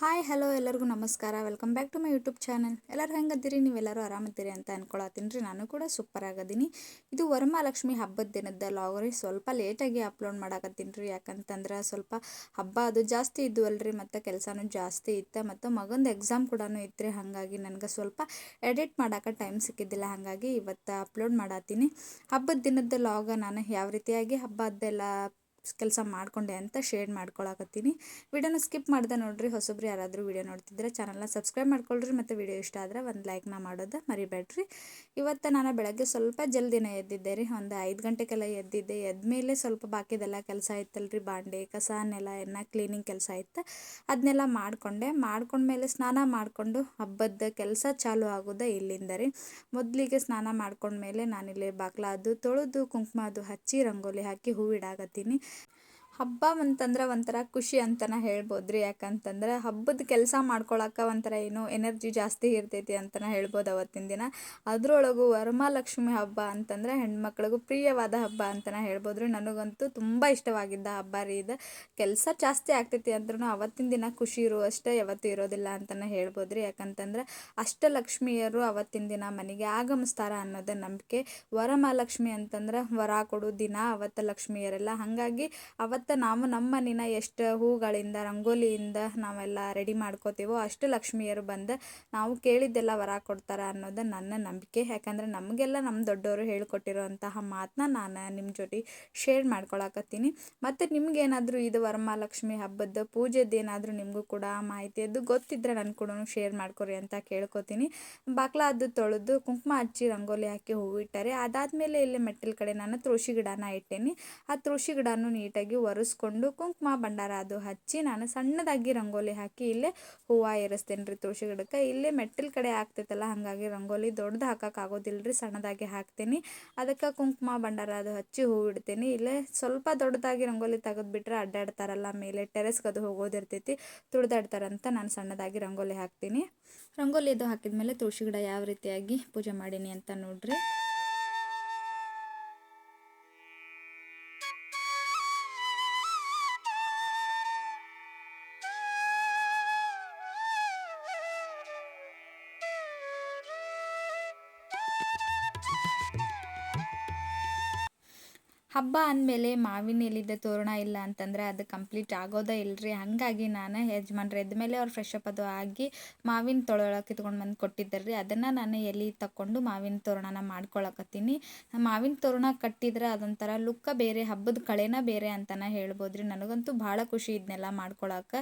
Hi, hello ಎಲ್ಲರಿಗೂ ನಮಸ್ಕಾರ. Welcome back to my YouTube channel. ಎಲ್ಲರೂ ಹೆಂಗದ್ದೀರಿ? ನೀವೆಲ್ಲರೂ ಆರಾಮದಿರಿ ಅಂತ ಅನ್ಕೊಳತ್ತೀನಿ ರೀ. ನಾನು ಕೂಡ ಸೂಪರ್ ಆಗದೀನಿ. ಇದು ವರಮಹಾಲಕ್ಷ್ಮಿ ಹಬ್ಬದ ದಿನದ ಲಾಗ್ ರೀ ಸ್ವಲ್ಪ ಲೇಟಾಗಿ ಅಪ್ಲೋಡ್ ಮಾಡಾಕತ್ತೀನಿ ರೀ. ಯಾಕಂತಂದ್ರೆ ಸ್ವಲ್ಪ ಹಬ್ಬ ಅದು ಜಾಸ್ತಿ ಇದ್ದು ಅಲ್ರಿ ಮತ್ತು ಕೆಲಸನೂ ಜಾಸ್ತಿ ಇತ್ತು ಮತ್ತು ಮಗಂದು ಎಕ್ಸಾಮ್ ಕೂಡ ಇತ್ತು ರೀ ಹಾಗಾಗಿ ನನಗೆ ಸ್ವಲ್ಪ ಎಡಿಟ್ ಮಾಡೋಕೆ ಟೈಮ್ ಸಿಕ್ಕಿದ್ದಿಲ್ಲ. ಹಾಗಾಗಿ ಇವತ್ತು ಅಪ್ಲೋಡ್ ಮಾಡತ್ತೀನಿ ಹಬ್ಬದ ದಿನದ ಲಾಗ ನಾನು ಯಾವ ರೀತಿಯಾಗಿ ಹಬ್ಬದ್ದೆಲ್ಲ ಕೆಲಸ ಮಾಡಿಕೊಂಡೆ ಅಂತ ಶೇರ್ ಮಾಡ್ಕೊಳಕತ್ತೀನಿ. ವಿಡಿಯೋನ ಸ್ಕಿಪ್ ಮಾಡಿದೆ ನೋಡ್ರಿ, ಹೊಸಬ್ರು ಯಾರಾದರೂ ವಿಡಿಯೋ ನೋಡ್ತಿದ್ರೆ ಚಾನಲ್ನ ಸಬ್ಸ್ಕ್ರೈಬ್ ಮಾಡ್ಕೊಳ್ರಿ. ಮತ್ತು ವಿಡಿಯೋ ಇಷ್ಟ ಆದರೆ ಒಂದು ಲೈಕ್ನ ಮಾಡೋದು ಮರಿಬೇಡ್ರಿ. ಇವತ್ತು ನಾನು ಬೆಳಗ್ಗೆ ಸ್ವಲ್ಪ ಜಲ್ದಿನೇ ಎದ್ದಿದ್ದೆ ರೀ, ಒಂದು ಐದು ಗಂಟೆಗೆಲ್ಲ ಎದ್ದಿದ್ದೆ. ಎದ್ಮೇಲೆ ಸ್ವಲ್ಪ ಬಾಕಿದೆಲ್ಲ ಕೆಲಸ ಇತ್ತಲ್ರಿ ಬಾಂಡೆ, ಕಸ, ನೆಲ ಎನ್ನ ಕ್ಲೀನಿಂಗ್ ಕೆಲಸ ಇತ್ತು ಅದನ್ನೆಲ್ಲ ಮಾಡಿಕೊಂಡೆ. ಮೇಲೆ ಸ್ನಾನ ಮಾಡಿಕೊಂಡು ಹಬ್ಬದ ಕೆಲಸ ಚಾಲು ಆಗೋದ ಇಲ್ಲಿಂದ ರೀ. ಮೊದಲಿಗೆ ಸ್ನಾನ ಮಾಡ್ಕೊಂಡ್ಮೇಲೆ ನಾನಿಲ್ಲಿ ಬಾಗ್ಲ ಅದು ತೊಳೆದು, ಕುಂಕುಮ ಅದು ಹಚ್ಚಿ, ರಂಗೋಲಿ ಹಾಕಿ ಹೂವಿಡಾಕತ್ತೀನಿ ಹಬ್ಬ ಅಂತಂದ್ರೆ ಒಂಥರ ಖುಷಿ ಅಂತಲೇ ಹೇಳ್ಬೋದು ರೀ ಯಾಕಂತಂದ್ರೆ ಹಬ್ಬದ ಕೆಲಸ ಮಾಡ್ಕೊಳಕ್ಕೆ ಒಂಥರ ಏನು ಎನರ್ಜಿ ಜಾಸ್ತಿ ಇರ್ತೈತಿ ಅಂತಲೇ ಹೇಳ್ಬೋದು ಅವತ್ತಿನ ದಿನ. ಅದರೊಳಗು ವರಮಹಾಲಕ್ಷ್ಮಿ ಹಬ್ಬ ಅಂತಂದ್ರೆ ಹೆಣ್ಮಕ್ಳಿಗೂ ಪ್ರಿಯವಾದ ಹಬ್ಬ ಅಂತಲೇ ಹೇಳ್ಬೋದು ರೀ ನನಗಂತೂ ತುಂಬ ಇಷ್ಟವಾಗಿದ್ದ ಹಬ್ಬ ರೀ ಇದು. ಕೆಲಸ ಜಾಸ್ತಿ ಆಗ್ತೈತಿ ಅಂದ್ರೂ ಅವತ್ತಿನ ದಿನ ಖುಷಿ ಇರುವಷ್ಟೇ ಯಾವತ್ತೂ ಇರೋದಿಲ್ಲ ಅಂತಲೇ ಹೇಳ್ಬೋದು ರೀ ಯಾಕಂತಂದ್ರೆ ಅಷ್ಟಲಕ್ಷ್ಮಿಯರು ಅವತ್ತಿನ ದಿನ ಮನೆಗೆ ಆಗಮಿಸ್ತಾರ ಅನ್ನೋದೇ ನಂಬಿಕೆ. ವರಮಹಾಲಕ್ಷ್ಮಿ ಅಂತಂದ್ರೆ ವರ ಕೊಡು ದಿನ ಅವತ್ತು ಲಕ್ಷ್ಮಿಯರೆಲ್ಲ. ಹಾಗಾಗಿ ಅವತ್ತು ನಾವು ನಮ್ಮ ಮನೇನ ಎಷ್ಟು ಹೂಗಳಿಂದ, ರಂಗೋಲಿಯಿಂದ ನಾವೆಲ್ಲ ರೆಡಿ ಮಾಡ್ಕೋತೀವೋ ಅಷ್ಟು ಲಕ್ಷ್ಮಿಯರು ಬಂದು ನಾವು ಕೇಳಿದ್ದೆಲ್ಲ ವರ ಕೊಡ್ತಾರೆ ಅನ್ನೋದು ನನ್ನ ನಂಬಿಕೆ. ಯಾಕಂದರೆ ನಮಗೆಲ್ಲ ನಮ್ಮ ದೊಡ್ಡವರು ಹೇಳ್ಕೊಟ್ಟಿರೋಂತಹ ಮಾತನ್ನ ನಾನು ನಿಮ್ಮ ಜೊತೆ ಶೇರ್ ಮಾಡ್ಕೊಳಕತ್ತೀನಿ. ಮತ್ತು ನಿಮಗೇನಾದರೂ ಇದು ವರಮಹಾಲಕ್ಷ್ಮಿ ಹಬ್ಬದ ಪೂಜೆದ್ದು ಏನಾದರೂ ನಿಮಗೂ ಕೂಡ ಮಾಹಿತಿ ಅದು ಗೊತ್ತಿದ್ರೆ ನನ್ನ ಕೂಡ ಶೇರ್ ಮಾಡ್ಕೊರಿ ಅಂತ ಕೇಳ್ಕೊತೀನಿ. ಅದು ತೊಳೆದು ಕುಂಕುಮ ಹಚ್ಚಿ ರಂಗೋಲಿ ಹಾಕಿ ಹೂವಿಟ್ಟಾರೆ ಅದಾದಮೇಲೆ ಇಲ್ಲಿ ಮೆಟ್ಟಿಲ ಕಡೆ ನಾನು ತುಳಸಿ ಗಿಡನ ಇಟ್ಟೇನಿ. ಆ ತುಳಸಿ ಗಿಡನೂ ನೀಟಾಗಿ ಒರೆಸ್ಕೊಂಡು ಕುಂಕುಮ ಭಂಡಾರ ಅದು ಹಚ್ಚಿ ನಾನು ಸಣ್ಣದಾಗಿ ರಂಗೋಲಿ ಹಾಕಿ ಇಲ್ಲೇ ಹೂವು ಏರಿಸ್ತೇನೆ ರೀ ತುಳಸಿ ಗಿಡಕ್ಕೆ. ಇಲ್ಲೇ ಮೆಟ್ಟಿಲ ಕಡೆ ಆಗ್ತೈತಲ್ಲ, ಹಾಗಾಗಿ ರಂಗೋಲಿ ದೊಡ್ಡದು ಹಾಕಕ್ಕೆ ಆಗೋದಿಲ್ಲ ರೀ ಸಣ್ಣದಾಗಿ ಹಾಕ್ತೀನಿ. ಅದಕ್ಕೆ ಕುಂಕುಮ ಭಂಡಾರ ಅದು ಹಚ್ಚಿ ಹೂವು ಇಡ್ತೀನಿ. ಇಲ್ಲೇ ಸ್ವಲ್ಪ ದೊಡ್ಡದಾಗಿ ರಂಗೋಲಿ ತೆಗೆದುಬಿಟ್ರೆ ಅಡ್ಡಾಡ್ತಾರಲ್ಲ, ಮೇಲೆ ಟೆರೆಸ್ಗೆ ಅದು ಹೋಗೋದಿರ್ತೈತಿ, ತುಳಿದಾಡ್ತಾರಂತ ನಾನು ಸಣ್ಣದಾಗಿ ರಂಗೋಲಿ ಹಾಕ್ತೀನಿ. ರಂಗೋಲಿ ಅದು ಹಾಕಿದ್ಮೇಲೆ ತುಳಸಿ ಗಿಡ ಯಾವ ರೀತಿಯಾಗಿ ಪೂಜೆ ಮಾಡೀನಿ ಅಂತ ನೋಡ್ರಿ. ಹಬ್ಬ ಅಂದಮೇಲೆ ಮಾವಿನ ಎಲ್ಲಿದ್ದ ತೋರಣ ಇಲ್ಲ ಅಂತಂದರೆ ಅದು ಕಂಪ್ಲೀಟ್ ಆಗೋದೇ ಇಲ್ಲರಿ ಹಾಗಾಗಿ ನಾನು ಯಜಮಾನ್ರು ಎದ್ದ ಮೇಲೆ ಅವ್ರು ಫ್ರೆಶ್ ಅಪ್ ಅದು ಆಗಿ ಮಾವಿನ ತೊಳೊಳಗೆ ಕಿತ್ಕೊಂಡು ಬಂದು ಕೊಟ್ಟಿದ್ದಾರೆ ರೀ ಅದನ್ನು ನಾನು ಎಲೆ ತಕ್ಕೊಂಡು ಮಾವಿನ ತೋರಣನ ಮಾಡ್ಕೊಳಕತ್ತೀನಿ. ಮಾವಿನ ತೋರಣ ಕಟ್ಟಿದ್ರೆ ಅದೊಂಥರ ಲುಕ್ಕ ಬೇರೆ, ಹಬ್ಬದ ಕಳೆನ ಬೇರೆ ಅಂತಲೇ ಹೇಳ್ಬೋದು ರೀ ನನಗಂತೂ ಭಾಳ ಖುಷಿ ಇದನ್ನೆಲ್ಲ ಮಾಡ್ಕೊಳಕ್ಕೆ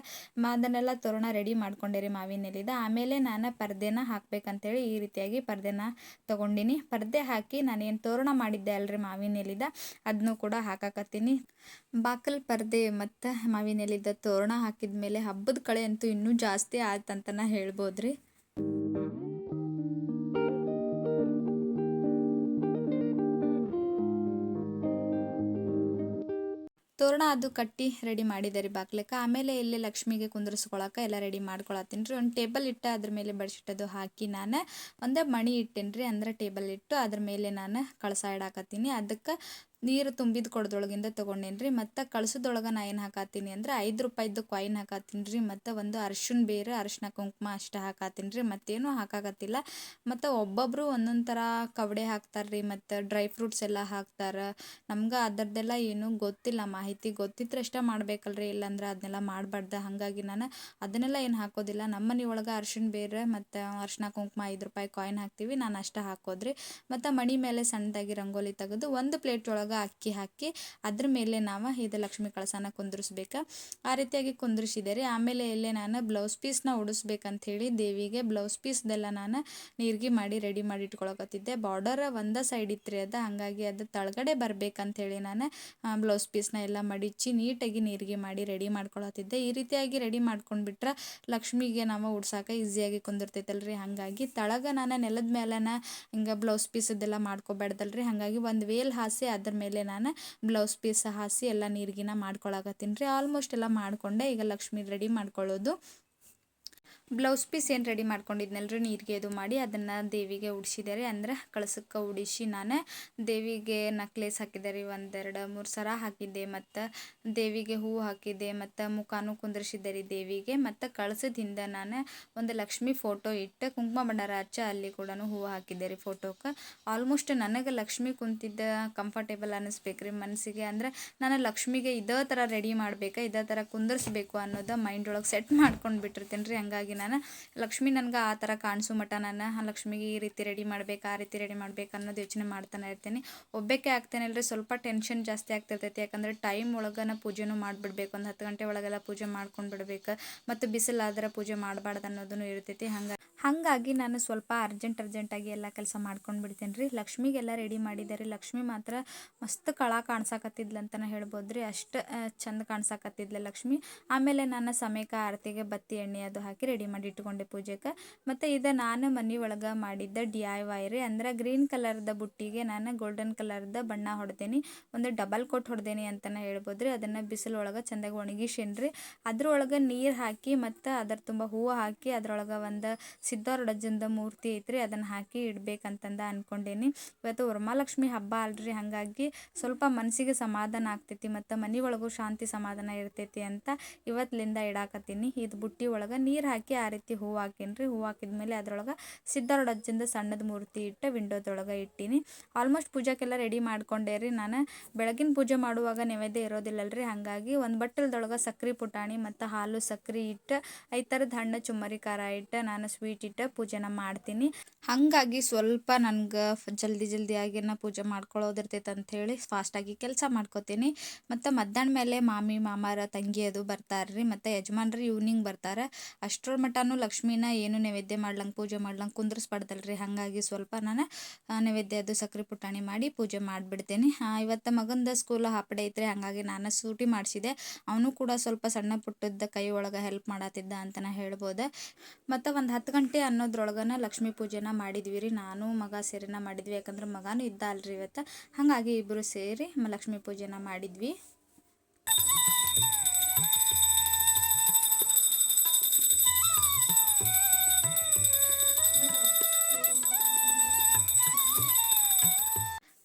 ಅದನ್ನೆಲ್ಲ ತೋರಣ ರೆಡಿ ಮಾಡ್ಕೊಂಡೆ ರೀ ಮಾವಿನ ಎಲ್ಲಿದ್ದ ಆಮೇಲೆ ನಾನು ಪರ್ದೆನ ಹಾಕ್ಬೇಕಂತೇಳಿ ಈ ರೀತಿಯಾಗಿ ಪರ್ದೆನ ತೊಗೊಂಡಿನಿ. ಪರ್ದೆ ಹಾಕಿ ನಾನೇನು ತೋರಣ ಮಾಡಿದ್ದೆ ಅಲ್ರಿ ಮಾವಿನ ಎಲ್ಲಿದ್ದ ಅದನ್ನು ಕೂಡ ಹಾಕಾಕತ್ತೀನಿ. ಬಾಕಲ್ ಪರದೆ ಮತ್ತು ಮಾವಿನೆಲಿದ್ದ ತೋರಣ ಹಾಕಿದ ಮೇಲೆ ಹಬ್ಬದ ಕಳೆ ಅಂತೂ ಇನ್ನೂ ಜಾಸ್ತಿ ಆಯ್ತಂತನ ಹೇಳ್ಬೋದು ರೀ ತೋರಣ ಅದು ಕಟ್ಟಿ ರೆಡಿ ಮಾಡಿದೆ ರೀ ಬಾಗ್ಲಕ್ಕೆ ಆಮೇಲೆ ಇಲ್ಲಿ ಲಕ್ಷ್ಮಿಗೆ ಕುಂದ್ರಿಸ್ಕೊಳಕ್ಕೆ ಎಲ್ಲ ರೆಡಿ ಮಾಡ್ಕೊಳತ್ತೀನಿ ರೀ ಒಂದು ಟೇಬಲ್ ಇಟ್ಟು ಅದ್ರ ಮೇಲೆ ಬೆಡ್ಶೀಟ್ ಅದು ಹಾಕಿ ನಾನು ಒಂದು ಮಣಿ ಇಟ್ಟೇನಿ ರೀ ಅಂದ್ರೆ ಟೇಬಲ್ ಇಟ್ಟು ಅದ್ರ ಮೇಲೆ ನಾನು ಕಳಸ ಇಡಾಕತ್ತೀನಿ ಅದಕ್ಕೆ ನೀರು ತುಂಬಿದ ಕೊಡದೊಳಗಿಂದ ತೊಗೊಂಡೇನಿ ರೀ ಮತ್ತು ಕಳ್ಸದೊಳಗೆ ನಾ ಏನು ಹಾಕಾತೀನಿ ಅಂದ್ರೆ ಐದು ರೂಪಾಯಿದ್ದು ಕಾಯಿನ್ ಹಾಕಾತೀನಿ ರೀ ಮತ್ತು ಒಂದು ಅರ್ಶಿಣ ಬೇರೆ, ಅರ್ಶಿನ ಕುಂಕುಮ ಅಷ್ಟು ಹಾಕಾತೀನಿ ರೀ ಮತ್ತೇನು ಹಾಕಾಕತ್ತಿಲ್ಲ. ಮತ್ತು ಒಬ್ಬೊಬ್ಬರು ಒಂದೊಂದು ಥರ ಕವಡೆ ಹಾಕ್ತಾರೆ ರೀ ಮತ್ತು ಡ್ರೈ ಫ್ರೂಟ್ಸ್ ಎಲ್ಲ ಹಾಕ್ತಾರೆ. ನಮ್ಗೆ ಅದರದ್ದೆಲ್ಲ ಏನೂ ಗೊತ್ತಿಲ್ಲ, ಮಾಹಿತಿ ಗೊತ್ತಿದ್ರೆ ಅಷ್ಟೇ ಮಾಡ್ಬೇಕಲ್ರಿ, ಇಲ್ಲಾಂದ್ರೆ ಅದನ್ನೆಲ್ಲ ಮಾಡಬಾರ್ದು. ಹಾಗಾಗಿ ನಾನು ಅದನ್ನೆಲ್ಲ ಏನು ಹಾಕೋದಿಲ್ಲ. ನಮ್ಮ ಮನೆ ಒಳಗೆ ಅರ್ಶಿಣ ಬೇರೆ, ಮತ್ತು ಅರಿಶಿನ ಕುಂಕುಮ ಐದು ರೂಪಾಯಿ ಕಾಯಿನ್ ಹಾಕ್ತೀವಿ, ನಾನು ಅಷ್ಟೇ ಹಾಕೋದ್ರಿ. ಮತ್ತು ಮಣಿ ಮೇಲೆ ಸಣ್ಣದಾಗಿ ರಂಗೋಲಿ ತೆಗೆದು ಒಂದು ಪ್ಲೇಟ್ ಒಳಗೆ ಅಕ್ಕಿ ಹಾಕಿ ಅದ್ರ ಮೇಲೆ ನಾವು ಇದು ಲಕ್ಷ್ಮೀ ಕಳಸನ ಕುಂದ್ರಿಸ್ಬೇಕು. ಆ ರೀತಿಯಾಗಿ ಕುಂದ್ರಿಸಿದೆ ರೀ ಆಮೇಲೆ ಇಲ್ಲೇ ನಾನು ಬ್ಲೌಸ್ ಪೀಸ್ನ ಉಡಿಸ್ಬೇಕಂತ ಹೇಳಿ ದೇವಿಗೆ ಬ್ಲೌಸ್ ಪೀಸ್ದೆಲ್ಲ ನಾನು ನೀರಿಗೆ ಮಾಡಿ ರೆಡಿ ಮಾಡಿ ಇಟ್ಕೊಳಕತ್ತಿದ್ದೆ. ಬಾರ್ಡರ್ ಒಂದೇ ಸೈಡ್ ಇತ್ತು ಅದು, ಹಾಗಾಗಿ ಅದು ತಳಗಡೆ ಹೇಳಿ ನಾನು ಬ್ಲೌಸ್ ಪೀಸ್ನ ಎಲ್ಲ ಮಡಿಚಿ ನೀಟಾಗಿ ನೀರಿಗೆ ಮಾಡಿ ರೆಡಿ ಮಾಡ್ಕೊಳತ್ತಿದ್ದೆ ಈ ರೀತಿಯಾಗಿ ರೆಡಿ ಮಾಡ್ಕೊಂಡ್ಬಿಟ್ರೆ ಲಕ್ಷ್ಮಿಗೆ ನಾವು ಉಡ್ಸಾಕ ಈಸಿಯಾಗಿ ಕುಂದಿರ್ತೈತಲ್ರಿ. ಹಾಗಾಗಿ ತಳಗ ನಾನು ನೆಲದ ಮೇಲೆ ಹಿಂಗೆ ಬ್ಲೌಸ್ ಪೀಸದೆಲ್ಲ ಮಾಡ್ಕೊಬೇಡ್ದಲ್ರಿ ಹಾಗಾಗಿ ಒಂದು ವೇಲ್ ಹಾಸಿ ಅದ್ರ ಮೇಲೆ ನಾನು ಬ್ಲೌಸ್ ಪೀಸ್ ಹಾಸಿ ಎಲ್ಲ ನೀರಿಗಿನ ಮಾಡ್ಕೊಳಕತ್ತೀನಿ ರೀ. ಆಲ್ಮೋಸ್ಟ್ ಎಲ್ಲ ಮಾಡಿಕೊಂಡೆ. ಈಗ ಲಕ್ಷ್ಮಿ ರೆಡಿ ಮಾಡ್ಕೊಳ್ಳೋದು. ಬ್ಲೌಸ್ ಪೀಸ್ ಏನು ರೆಡಿ ಮಾಡ್ಕೊಂಡಿದ್ನಲ್ರಿ? ನೀರಿಗೆ ಇದು ಮಾಡಿ ಅದನ್ನು ದೇವಿಗೆ ಉಡಿಸಿದ್ದಾರೆ ಅಂದ್ರೆ ಕಳಸಕ್ಕೆ ಉಡಿಸಿ ನಾನು ದೇವಿಗೆ ನಕ್ಲೇಸ್ ಹಾಕಿದೆ ರೀ. ಒಂದೆರಡು, ಮೂರು ಸರ ಹಾಕಿದ್ದೆ ಮತ್ತು ದೇವಿಗೆ ಹೂವು ಹಾಕಿದ್ದೆ ಮತ್ತು ಮುಖಾನು ಕುಂದ್ರಿಸಿದ್ದೆ ರೀ ದೇವಿಗೆ. ಮತ್ತು ಕಳಸದಿಂದ ನಾನು ಒಂದು ಲಕ್ಷ್ಮಿ ಫೋಟೋ ಇಟ್ಟು ಕುಂಕುಮ ಭಂಡಾರ ಹಚ್ಚ ಅಲ್ಲಿ ಕೂಡ ಹೂವು ಹಾಕಿದ್ದೆ ರೀ ಫೋಟೋಕ್ಕೆ ಆಲ್ಮೋಸ್ಟ್ ನನಗೆ ಲಕ್ಷ್ಮಿ ಕುಂತಿದ್ದ ಕಂಫರ್ಟೇಬಲ್ ಅನ್ನಿಸ್ಬೇಕು ರೀ ಮನಸ್ಸಿಗೆ ಅಂದ್ರೆ ನಾನು ಲಕ್ಷ್ಮಿಗೆ ಇದೇ ಥರ ರೆಡಿ ಮಾಡ್ಬೇಕು, ಇದೇ ಥರ ಕುಂದರ್ಸ್ಬೇಕು ಅನ್ನೋದು ಮೈಂಡ್ ಒಳಗೆ ಸೆಟ್ ಮಾಡ್ಕೊಂಡು ಬಿಟ್ಟಿರ್ತೀನಿ ರೀ ಹಂಗಾಗಿ ನಾನು, ಲಕ್ಷ್ಮಿ ನನಗೆ ಆ ಥರ ಕಾಣಿಸೋ ಮಟ್ಟ ನಾನು. ಲಕ್ಷ್ಮಿಗೆ ಈ ರೀತಿ ರೆಡಿ ಮಾಡ್ಬೇಕು, ಆ ರೀತಿ ರೆಡಿ ಮಾಡ್ಬೇಕು ಅನ್ನೋದು ಯೋಚನೆ ಮಾಡ್ತಾನೆ ಇರ್ತೀನಿ. ಒಬ್ಬಕ್ಕೆ ಆಗ್ತೇನಲ್ರಿ ಸ್ವಲ್ಪ ಟೆನ್ಷನ್ ಜಾಸ್ತಿ ಆಗ್ತಿರ್ತೈತಿ. ಯಾಕಂದರೆ ಟೈಮ್ ಒಳಗನ ಪೂಜೆನೂ ಮಾಡಿಬಿಡ್ಬೇಕು. ಒಂದು ಹತ್ತು ಗಂಟೆ ಒಳಗೆಲ್ಲ ಪೂಜೆ ಮಾಡ್ಕೊಂಡು ಬಿಡ್ಬೇಕು ಮತ್ತು ಬಿಸಿಲಾದ್ರೆ ಪೂಜೆ ಮಾಡಬಾರ್ದು ಅನ್ನೋದನ್ನು ಇರ್ತೈತಿ. ಹಂಗೆ ಹಾಗಾಗಿ ನಾನು ಸ್ವಲ್ಪ ಅರ್ಜೆಂಟ್ ಅರ್ಜೆಂಟಾಗಿ ಎಲ್ಲ ಕೆಲಸ ಮಾಡ್ಕೊಂಡು ಬಿಡ್ತೀನಿ ರೀ ಲಕ್ಷ್ಮಿಗೆಲ್ಲ ರೆಡಿ ಮಾಡಿದ್ದಾರೆ ಲಕ್ಷ್ಮಿ ಮಾತ್ರ ಮಸ್ತ್ ಕಳ ಕಾಣ್ಸಕತ್ತಿದ್ಲು ಹೇಳ್ಬೋದು ರೀ ಅಷ್ಟು ಚಂದ ಕಾಣ್ಸಕತ್ತಿದ್ಲು ಲಕ್ಷ್ಮಿ. ಆಮೇಲೆ ನಾನು ಸಮಯಕ್ಕೆ ಆರತಿಗೆ ಬತ್ತಿ ಎಣ್ಣೆ ಅದು ಹಾಕಿ ರೆಡಿ ಮಾಡಿ ಇಟ್ಕೊಂಡೆ ಪೂಜೆಗೆ ಮತ್ತು ಇದು ನಾನು ಮನೆ ಒಳಗೆ ಮಾಡಿದ್ದ ಡಿ ಐ ವೈ ರೀ. ಅಂದ್ರೆ ಗ್ರೀನ್ ಕಲರ್ದ ಬುಟ್ಟಿಗೆ ನಾನು ಗೋಲ್ಡನ್ ಕಲರ್ದ ಬಣ್ಣ ಹೊಡ್ದೇನಿ. ಒಂದು ಡಬಲ್ ಕೋಟ್ ಹೊಡ್ದೇನಿ ಅಂತಲೇ ಹೇಳ್ಬೋದು ರೀ ಅದನ್ನು ಬಿಸಿಲೊಳಗೆ ಚೆಂದಾಗಿ ಒಣಗಿಸೇನ್ರಿ ಅದ್ರೊಳಗೆ ನೀರು ಹಾಕಿ ಮತ್ತು ಅದ್ರ ತುಂಬ ಹೂವು ಹಾಕಿ ಅದರೊಳಗೆ ಒಂದು ಸಿದ್ಧಾರೂಢಜ್ಜಂದ ಮೂರ್ತಿ ಐತ್ರಿ, ಅದನ್ನು ಹಾಕಿ ಇಡಬೇಕಂತಂದ ಅಂದ್ಕೊಂಡೇನಿ ಇವತ್ತು ವರಮಾಲಕ್ಷ್ಮಿ ಹಬ್ಬ ಅಲ್ರಿ, ಹಾಗಾಗಿ ಸ್ವಲ್ಪ ಮನಸ್ಸಿಗೆ ಸಮಾಧಾನ ಆಗ್ತೈತಿ ಮತ್ತು ಮನೆ ಒಳಗೂ ಶಾಂತಿ ಸಮಾಧಾನ ಇರ್ತೈತಿ ಅಂತ ಇವತ್ತಿನಿಂದ ಇಡಾಕತ್ತೀನಿ. ಇದು ಬುಟ್ಟಿ ಒಳಗೆ ನೀರು ಹಾಕಿ ಆ ರೀತಿ ಹೂವು ಹಾಕೀನಿ ಹೂವು ಹಾಕಿದ್ಮೇಲೆ ಅದ್ರೊಳಗೆ ಸಿದ್ಧಾರೂಢಜ್ಜಂದ ಸಣ್ಣದ ಮೂರ್ತಿ ಇಟ್ಟು ವಿಂಡೋದೊಳಗೆ ಇಟ್ಟೀನಿ. ಆಲ್ಮೋಸ್ಟ್ ಪೂಜಾಕ್ಕೆಲ್ಲ ರೆಡಿ ಮಾಡ್ಕೊಂಡೆ ರೀ ನಾನು. ಬೆಳಗಿನ ಪೂಜೆ ಮಾಡುವಾಗ ನೈವೇದ್ಯ ಇರೋದಿಲ್ಲಲ್ರಿ, ಹಾಗಾಗಿ ಒಂದು ಬಟ್ಟಲ್ದೊಳಗೆ ಸಕ್ರೆ ಪುಟಾಣಿ ಮತ್ತು ಹಾಲು ಸಕ್ರೆ ಇಟ್ಟು ಐದು ಥರದ ಹಣ್ಣು ಚುಮ್ಮರಿ ಖಾರ ಇಟ್ಟು ನಾನು ಸ್ವೀಟ್ ಇಟ್ಟು ಪೂಜೆನ ಮಾಡ್ತೀನಿ. ಹಾಗಾಗಿ ಸ್ವಲ್ಪ ನನ್ಗೆ ಜಲ್ದಿ ಜಲ್ದಿ ಆಗಿನ ಪೂಜೆ ಮಾಡ್ಕೊಳ್ಳೋದಿರ್ತೈತೆ ಅಂಥೇಳಿ ಫಾಸ್ಟಾಗಿ ಕೆಲಸ ಮಾಡ್ಕೋತೀನಿ. ಮತ್ತು ಮಧ್ಯಾಹ್ನ ಮೇಲೆ ಮಾಮಿ, ಮಾಮಾರ, ತಂಗಿ ಅದು ಬರ್ತಾರೆ ರೀ. ಮತ್ತು ಯಜಮಾನ್ರಿ ಈವ್ನಿಂಗ್ ಬರ್ತಾರೆ. ಅಷ್ಟರ ಮಟನೂ ಲಕ್ಷ್ಮಿನ ಏನು ನೈವೇದ್ಯ ಮಾಡ್ಲಂಗೆ, ಪೂಜೆ ಮಾಡ್ಲಂಗೆ ಕುಂದ್ರಿಸ್ಬಾರ್ದಲ್ರಿ ಹಾಗಾಗಿ ಸ್ವಲ್ಪ ನಾನು ನೈವೇದ್ಯ ಅದು ಸಕ್ಕರೆ ಪುಟಾಣಿ ಮಾಡಿ ಪೂಜೆ ಮಾಡಿಬಿಡ್ತೀನಿ. ಇವತ್ತು ಮಗಂದ ಸ್ಕೂಲ್ ಹಾಪಡೆ ಐತ್ರಿ ಹಾಗಾಗಿ ನಾನು ಸೂಟಿ ಮಾಡಿಸಿದೆ. ಅವನು ಕೂಡ ಸ್ವಲ್ಪ ಸಣ್ಣ ಪುಟ್ಟದ ಕೈ ಒಳಗೆ ಹೆಲ್ಪ್ ಮಾಡತ್ತಿದ್ದ ಅಂತ ಹೇಳ್ಬೋದು. ಮತ್ತು ಒಂದು ಹತ್ತು ಗಂಟೆ ಅನ್ನೋದ್ರೊಳಗನ ಲಕ್ಷ್ಮೀ ಪೂಜೆನ ಮಾಡಿದ್ವಿ ರೀ. ನಾನು, ಮಗ ಸೇರಿನ ಮಾಡಿದ್ವಿ. ಯಾಕಂದ್ರೆ ಮಗನೂ ಇದ್ದ ಅಲ್ರಿ ಇವತ್ತು. ಹಾಗಾಗಿ ಇಬ್ಬರು ಸೇರಿ ಲಕ್ಷ್ಮೀ ಪೂಜೆನ ಮಾಡಿದ್ವಿ.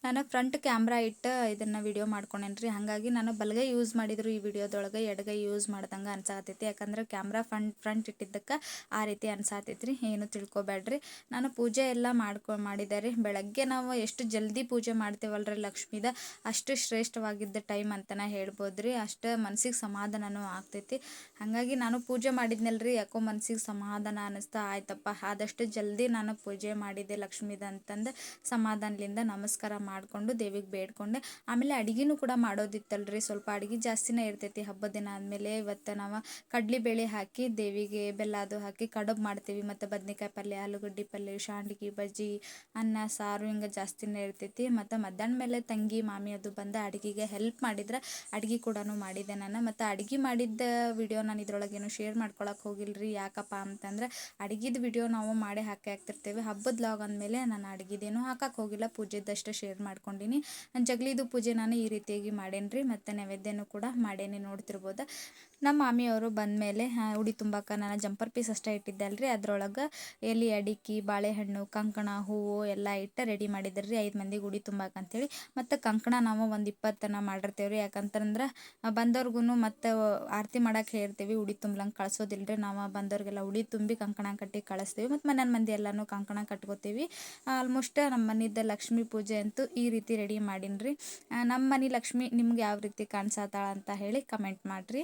ನಾನು ಫ್ರಂಟ್ ಕ್ಯಾಮ್ರಾ ಇಟ್ಟು ಇದನ್ನು ವಿಡಿಯೋ ಮಾಡ್ಕೊಂಡೇನಿ ರೀ ಹಾಗಾಗಿ ನಾನು ಬಲಗೈ ಯೂಸ್ ಮಾಡಿದ್ರು ಈ ವಿಡಿಯೋದೊಳಗೆ ಎಡಗೈ ಯೂಸ್ ಮಾಡ್ದಂಗೆ ಅನ್ಸಾತೈತಿ. ಯಾಕಂದ್ರೆ ಕ್ಯಾಮ್ರಾ ಫ್ರಂಟ್ ಫ್ರಂಟ್ ಇಟ್ಟಿದ್ದಕ್ಕೆ ಆ ರೀತಿ ಅನ್ಸಾತೈತಿ ರೀ ಏನು ತಿಳ್ಕೊಬೇಡ್ರಿ ನಾನು ಪೂಜೆ ಎಲ್ಲ ಮಾಡ್ಕೊ ಮಾಡಿದೆ ರೀ ಬೆಳಗ್ಗೆ ನಾವು ಎಷ್ಟು ಜಲ್ದಿ ಪೂಜೆ ಮಾಡ್ತೇವಲ್ರಿ ಲಕ್ಷ್ಮೀದ, ಅಷ್ಟು ಶ್ರೇಷ್ಠವಾಗಿದ್ದ ಟೈಮ್ ಅಂತಲೇ ಹೇಳ್ಬೋದು ರೀ ಅಷ್ಟು ಮನ್ಸಿಗೆ ಸಮಾಧಾನವೂ ಆಗ್ತೈತಿ. ಹಾಗಾಗಿ ನಾನು ಪೂಜೆ ಮಾಡಿದ್ನಲ್ರಿ. ಯಾಕೋ ಮನ್ಸಿಗೆ ಸಮಾಧಾನ ಅನ್ನಿಸ್ತಾ ಆಯ್ತಪ್ಪ. ಆದಷ್ಟು ಜಲ್ದಿ ನಾನು ಪೂಜೆ ಮಾಡಿದೆ ಲಕ್ಷ್ಮೀದ ಅಂತಂದು ಸಮಾಧಾನದಿಂದ ನಮಸ್ಕಾರ ಮಾಡಿಕೊಂಡು ದೇವಿಗೆ ಬೇಡ್ಕೊಂಡೆ. ಆಮೇಲೆ ಅಡುಗೆನೂ ಕೂಡ ಮಾಡೋದಿತ್ತಲ್ರಿ. ಸ್ವಲ್ಪ ಅಡುಗೆ ಜಾಸ್ತಿನೇ ಇರ್ತೈತಿ. ಹಬ್ಬದ ದಿನ ಆದಮೇಲೆ ಇವತ್ತು ನಾವು ಕಡ್ಲಿಬೇಳೆ ಹಾಕಿ ದೇವಿಗೆ ಬೆಲ್ಲ ಅದು ಹಾಕಿ ಕಡುಬು ಮಾಡ್ತೀವಿ. ಮತ್ತು ಬದ್ನೆಕಾಯಿ ಪಲ್ಯ, ಆಲೂಗಡ್ಡೆ ಪಲ್ಯ, ಶಾಂಡ್ಗಿ, ಬಜ್ಜಿ, ಅನ್ನ, ಸಾರು ಹಿಂಗೆ ಜಾಸ್ತಿನೇ ಇರ್ತೈತಿ. ಮತ್ತು ಮಧ್ಯಾಹ್ನ ಮೇಲೆ ತಂಗಿ, ಮಾಮಿ ಅದು ಬಂದು ಅಡುಗೆಗೆ ಹೆಲ್ಪ್ ಮಾಡಿದ್ರೆ ಅಡುಗೆ ಕೂಡ ಮಾಡಿದೆ ನಾನು. ಮತ್ತು ಅಡುಗೆ ಮಾಡಿದ್ದ ವಿಡಿಯೋ ನಾನು ಇದ್ರೊಳಗೇನು ಶೇರ್ ಮಾಡ್ಕೊಳಕ್ಕೆ ಹೋಗಿಲ್ರಿ. ಯಾಕಪ್ಪ ಅಂತಂದ್ರೆ ಅಡುಗೆದು ವಿಡಿಯೋ ನಾವು ಮಾಡಿ ಹಾಕಿ ಹಾಕ್ತಿರ್ತೇವೆ ಹಬ್ಬದ ಲಾಗ್ ಅಂದಮೇಲೆ ನಾನು ಅಡುಗೆದೇನು ಹಾಕಕ್ಕೆ ಹೋಗಿಲ್ಲ. ಪೂಜೆದಷ್ಟೇ ಶೇರ್ ಮಾಡ್ಕೊಂಡಿನಿ. ಜಗ್ಲಿದು ಪೂಜೆ ನಾನು ಈ ರೀತಿಯಾಗಿ ಮಾಡೇನಿ ಮತ್ತು ನೈವೇದ್ಯನೂ ಕೂಡ ಮಾಡೇನಿ ನೋಡ್ತಿರ್ಬೋದು. ನಮ್ಮ ಮಾಮಿಯವರು ಬಂದಮೇಲೆ ಉಡಿ ತುಂಬಾಕ ನಾನು ಜಂಪರ್ ಪೀಸ್ ಅಷ್ಟೇ ಇಟ್ಟಿದ್ದೆ ಅಲ್ರಿ ಅದರೊಳಗೆ ಎಲೆ, ಅಡಿಕೆ, ಬಾಳೆಹಣ್ಣು, ಕಂಕಣ, ಹೂವು ಎಲ್ಲ ಇಟ್ಟು ರೆಡಿ ಮಾಡಿದ್ರಿ. ರೀ ಐದು ಮಂದಿಗೆ ಉಡಿ ತುಂಬಾಕ ಅಂತೇಳಿ. ಮತ್ತು ಕಂಕಣ ನಾವು ಒಂದು ಇಪ್ಪತ್ತನ ಮಾಡಿರ್ತೇವೆ ರೀ ಯಾಕಂತಂದ್ರೆ ಬಂದವ್ರಿಗೂ ಮತ್ತು ಆರತಿ ಮಾಡಕ್ಕೆ ಹೇಳ್ತೀವಿ, ಉಡಿ ತುಂಬಲಂಗೆ ಕಳ್ಸೋದಿಲ್ಲ ನಾವು ಬಂದವ್ರಿಗೆಲ್ಲ ಉಡಿ ತುಂಬಿ ಕಂಕಣ ಕಟ್ಟಿ ಕಳಿಸ್ತೀವಿ. ಮತ್ತು ಮನೆ ಮಂದಿ ಎಲ್ಲನೂ ಕಂಕಣ ಕಟ್ಕೋತೀವಿ. ಆಲ್ಮೋಸ್ಟ್ ನಮ್ಮ ಮನಿದ ಲಕ್ಷ್ಮೀ ಪೂಜೆ ಅಂತೂ ಈ ರೀತಿ ರೆಡಿ ಮಾಡೀನಿ ನಮ್ಮ ಮನೆ ಲಕ್ಷ್ಮಿ ನಿಮ್ಗೆ ಯಾವ ರೀತಿ ಕಾಣಿಸತ್ತಾಳ ಅಂತ ಹೇಳಿ ಕಮೆಂಟ್ ಮಾಡಿರಿ.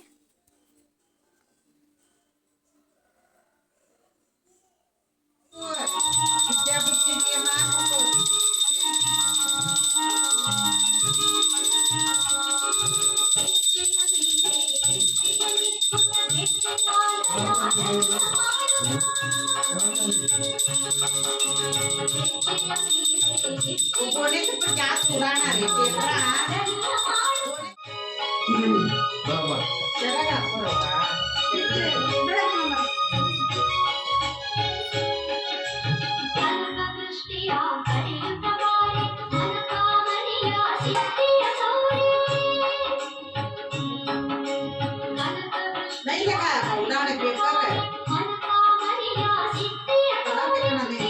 Componente जास्त उडाणार आहे ते तर आहे. हम्म, बरोबर त्याला दाखव बाबा. नाही का का उडाणे पेपर आहे. मला ते का नाही?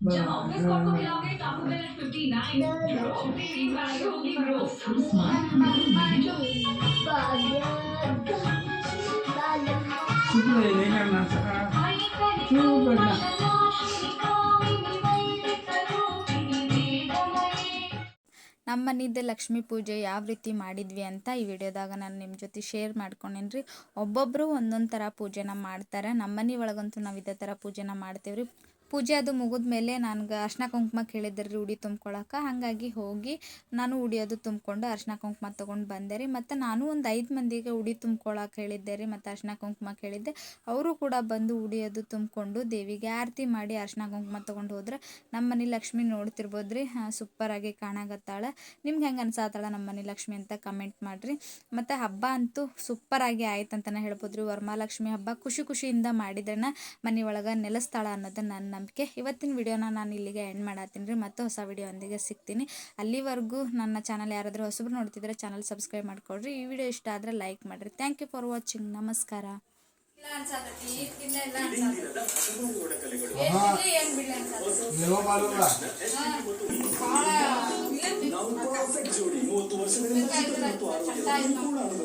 जब ऑफ़िस कोड को मिलाओगे तो आपको मिलेगा 59 ग्रो तेरी बढ़ाई होगी ग्रो सुबह नहीं करना चाह क्यों करना ನಮ್ಮ ಮನೆಯದ್ದೆ ಲಕ್ಷ್ಮೀ ಪೂಜೆ ಯಾವ ರೀತಿ ಮಾಡಿದ್ವಿ ಅಂತ ಈ ವಿಡಿಯೋದಾಗ ನಾನು ನಿಮ್ಮ ಜೊತೆ ಶೇರ್ ಮಾಡ್ಕೊಂಡೇನಿ ಒಬ್ಬೊಬ್ಬರು ಒಂದೊಂದು ಥರ ಪೂಜೆನ ಮಾಡ್ತಾರೆ. ನಮ್ಮ ಮನೆ ಒಳಗಂತೂ ನಾವು ಇದೇ ಥರ ಪೂಜೆನ ಮಾಡ್ತೇವೆ ರೀ ಪೂಜೆ ಅದು ಮುಗಿದ ಮೇಲೆ ನನ್ಗೆ ಅರ್ಶಿನ ಕುಂಕುಮ ಕೇಳಿದ್ರಿ ಉಡಿ ತುಂಬ್ಕೊಳಕ್ಕೆ ಹಾಗಾಗಿ ಹೋಗಿ ನಾನು ಉಡಿ ಅದು ತುಂಬಿಕೊಂಡು ಅರ್ಶಿನ ಕುಂಕುಮ ತೊಗೊಂಡು ಬಂದೆ ರೀ. ಮತ್ತು ನಾನು ಒಂದು ಐದು ಮಂದಿಗೆ ಉಡಿ ತುಂಬ್ಕೊಳಕ್ಕೆ ಹೇಳಿದ್ದೆ ರೀ, ಮತ್ತು ಅರ್ಶಿನ ಕುಂಕುಮ ಕೇಳಿದ್ದೆ. ಅವರು ಕೂಡ ಬಂದು ಉಡಿ ಅದು ತುಂಬಿಕೊಂಡು ದೇವಿಗೆ ಆರತಿ ಮಾಡಿ ಅರ್ಶಿನ ಕುಂಕುಮ ತೊಗೊಂಡು ಹೋದ್ರೆ ನಮ್ಮ ಮನೆ ಲಕ್ಷ್ಮಿ ನೋಡ್ತಿರ್ಬೋದು ರೀ. ಸೂಪರಾಗಿ ಕಾಣಾಗತ್ತಾಳೆ ನಿಮ್ಗೆ ಹೆಂಗೆ ಅನ್ಸಾತ್ತಾಳ ನಮ್ಮ ಮನೆ ಲಕ್ಷ್ಮಿ ಅಂತ ಕಮೆಂಟ್ ಮಾಡಿರಿ. ಮತ್ತು ಹಬ್ಬ ಅಂತೂ ಸೂಪರಾಗಿ ಆಯ್ತು ಅಂತಲೇ ಹೇಳ್ಬೋದು ರೀ ವರಮಹಾಲಕ್ಷ್ಮಿ ಹಬ್ಬ ಖುಷಿ ಖುಷಿಯಿಂದ ಮಾಡಿದ್ರನ ಮನೆ ಒಳಗೆ ನೆಲೆಸ್ತಾಳ ಅನ್ನೋದು ನನ್ನ ನಂಬಿಕೆ. ಇವತ್ತಿನ ವಿಡಿಯೋನ ನಾನು ಇಲ್ಲಿಗೆ ಎಂಡ್ ಮಾಡತ್ತೀನಿ ರೀ. ಮತ್ತೆ ಹೊಸ ವಿಡಿಯೋ ಒಂದಿಗೆ ಸಿಗ್ತೀನಿ. ಅಲ್ಲಿವರೆಗೂ ನನ್ನ ಚಾನಲ್ ಯಾರಾದರೂ ಹೊಸಬ್ರು ನೋಡ್ತಿದ್ರೆ ಚಾನಲ್ ಸಬ್ಸ್ಕ್ರೈಬ್ ಮಾಡ್ಕೊಳ್ರಿ ಈ ವಿಡಿಯೋ ಇಷ್ಟ ಆದರೆ ಲೈಕ್ ಮಾಡಿರಿ. ಥ್ಯಾಂಕ್ ಯು ಫಾರ್ ವಾಚಿಂಗ್ ನಮಸ್ಕಾರ. ಜೋಡಿ ಮೂವತ್ತು ಅದು